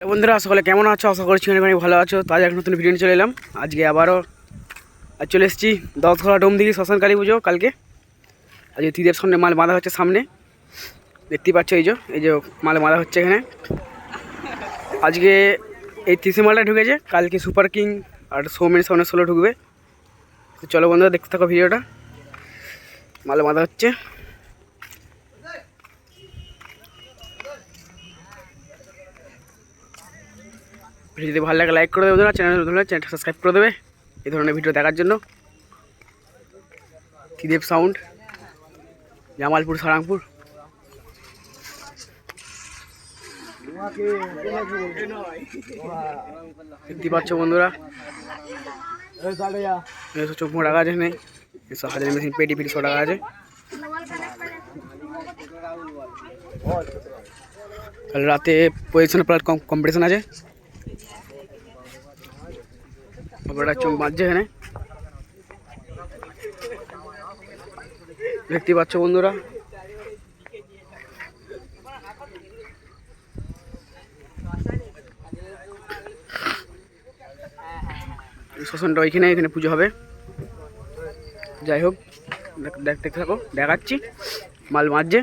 বন্ধুরা, সকলে কেমন আছো? আশা করছি অনেক ভালো আছো। তাজ এক নতুন ভিডিও চলে এলাম। আজকে আবারও আজ চলে এসেছি দশঘরা ডোম দিঘি শ্মশান কালী পুজো কালকে। আজকে তীরের সামনে মাল বাঁধা হচ্ছে সামনে। দেখতেই পাচ্ছ এই যে এই যে মাল বাঁধা হচ্ছে এখানে। আজকে এই তিসি মালটা ঢুকেছে, কালকে সুপার কিং আর সৌমেন সামনে ষোলো ঢুকবে। তো চলো বন্ধুরা, দেখতে থাকো ভিডিওটা মাল বাঁধা হচ্ছে। যদি ভালো লাগে লাইক করে দেবে বন্ধুরা চ্যানেল ধরলে চ্যানেলটা সাবস্ক্রাইব করে দেবে। এই ধরনের ভিডিও দেখার জন্য। ত্রিদেব সাউন্ড জামালপুর, সারাংপুর। দেখতে পাচ্ছ বন্ধুরা। চোখ মোড়া আছে নেই এসব হাজার মেশিন পেটি পেটি সব টাকা আছে। কাল রাতে পজিশন প্লাট কম্পিটিশন আছে। বাজছে এখানে। দেখতে পাচ্ছ বন্ধুরা? শ্মশানটা ওইখানে, এখানে পুজো হবে। যাই হোক, দেখ- দেখতে থাকো, দেখাচ্ছি। মাল মারছে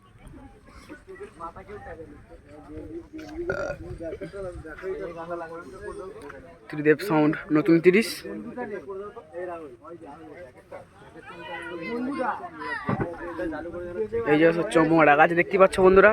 ত্রিদেব সাউন্ড নতুন তিরিশ এই যে সব চৌমা ডাকা আছে দেখতে পাচ্ছ বন্ধুরা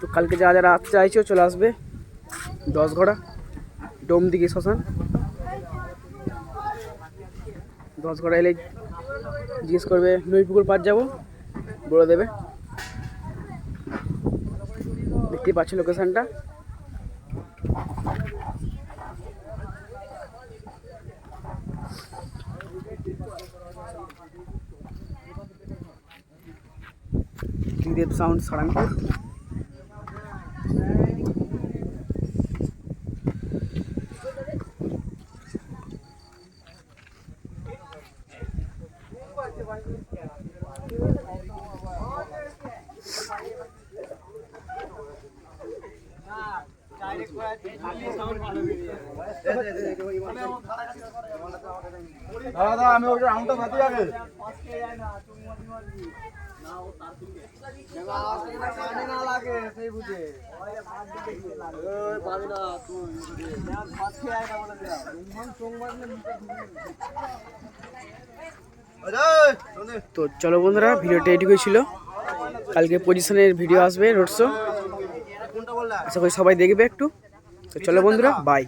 তো কালকে যারা যারা আসতে চাইছো চলে আসবে দশ ঘোড়া ডোম দিকে শ্মশান দশ ঘোড়া এলে জিজ্ঞেস করবে নই পুকুর পার যাব? বলে দেবে। দেখতে পাচ্ছি লোকেশানটা ত্রিদেব সাউন্ড সারাংপুর দাদা আমি ওই রাউন্ডটা বাতি আগে। তো চলো বন্ধুরা, ভিডিওটা এটুকুই ছিল। কালকে পজিশনের ভিডিও আসবে রোড শো আশা করি সবাই দেখবে একটু। তো চলো বন্ধুরা বাই